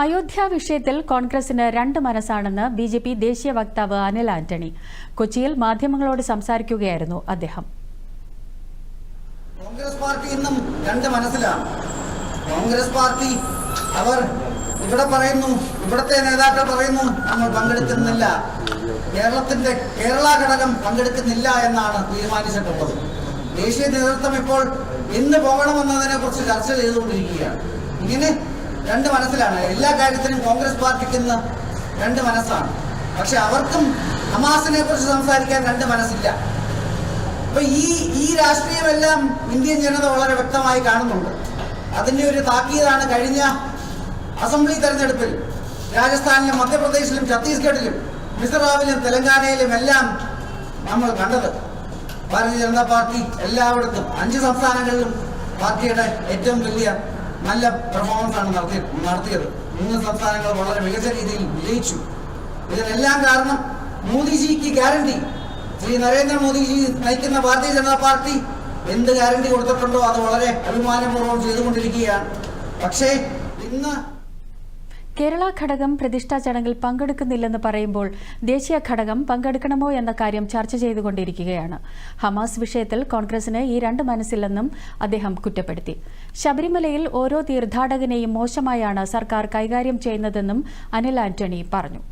അയോധ്യ വിഷയത്തിൽ കോൺഗ്രസിന് രണ്ട് മനസ്സാണെന്ന് ബി ജെ പി ദേശീയ വക്താവ് അനിൽ ആന്റണി. കൊച്ചിയിൽ മാധ്യമങ്ങളോട് സംസാരിക്കുകയായിരുന്നു അദ്ദേഹം. കോൺഗ്രസ് പാർട്ടി ഇന്നും രണ്ട് മനസ്സിലാണ്. കോൺഗ്രസ് പാർട്ടി അവർ ഇവിടെ പറയുന്നു ഇവിടുത്തെ നേതാക്കൾ പറയുന്നു നമ്മൾ പങ്കെടുക്കുന്നില്ല. കേരളത്തിന്റെ കേരള ഘടകം പങ്കെടുക്കുന്നില്ല എന്നാണ് തീരുമാനിച്ചിട്ടുള്ളത്. ദേശീയ നേതൃത്വം ഇപ്പോൾ എന്ന് പോകണമെന്നതിനെ കുറിച്ച് ചർച്ച ചെയ്തുകൊണ്ടിരിക്കുകയാണ്. ഇങ്ങനെ രണ്ട് മനസ്സിലാണ്. എല്ലാ കാര്യത്തിനും കോൺഗ്രസ് പാർട്ടിക്ക് ഇന്ന് രണ്ട് മനസ്സാണ്. പക്ഷെ അവർക്കും ഹമാസിനെ കുറിച്ച് സംസാരിക്കാൻ രണ്ട് മനസ്സില്ല. അപ്പൊ ഈ ഈ രാഷ്ട്രീയമെല്ലാം ഇന്ത്യൻ ജനത വളരെ വ്യക്തമായി കാണുന്നുണ്ട്. അതിന്റെ ഒരു താക്കീതാണ് കഴിഞ്ഞ അസംബ്ലി തെരഞ്ഞെടുപ്പിൽ രാജസ്ഥാനിലും മധ്യപ്രദേശിലും ഛത്തീസ്ഗഡിലും മിസോറാമിലും തെലങ്കാനയിലും എല്ലാം നമ്മൾ കണ്ടത്. ഭാരതീയ ജനതാ പാർട്ടി എല്ലായിടത്തും അഞ്ച് സംസ്ഥാനങ്ങളിലും പാർട്ടിയുടെ ഏറ്റവും വലിയ നല്ല പെർഫോമൻസ് ആണ് നടത്തി നടത്തിയത്. മൂന്ന് സംസ്ഥാനങ്ങൾ വളരെ മികച്ച രീതിയിൽ വിജയിച്ചു. ഇതിനെല്ലാം കാരണം മോദിജിക്ക് ഗ്യാരണ്ടി ശ്രീ നരേന്ദ്രമോദിജി നയിക്കുന്ന ഭാരതീയ ജനതാ പാർട്ടി എന്ത് ഗ്യാരണ്ടി കൊടുത്തിട്ടുണ്ടോ അത് വളരെ അഭിമാനപൂർവം ചെയ്തുകൊണ്ടിരിക്കുകയാണ്. പക്ഷേ ഇന്ന് കേരള ഘടകം പ്രതിഷ്ഠാ ചടങ്ങിൽ പങ്കെടുക്കുന്നില്ലെന്ന് പറയുമ്പോൾ ദേശീയ ഘടകം പങ്കെടുക്കണമോ എന്ന കാര്യം ചർച്ച ചെയ്തുകൊണ്ടിരിക്കുകയാണ്. ഹമാസ് വിഷയത്തിൽ കോൺഗ്രസിന് ഈ രണ്ട് മനസ്സില്ലെന്നും അദ്ദേഹം കുറ്റപ്പെടുത്തി. ശബരിമലയിൽ ഓരോ തീർത്ഥാടകനെയും മോശമായാണ് സർക്കാർ കൈകാര്യം ചെയ്യുന്നതെന്നും അനിൽ ആന്റണി പറഞ്ഞു.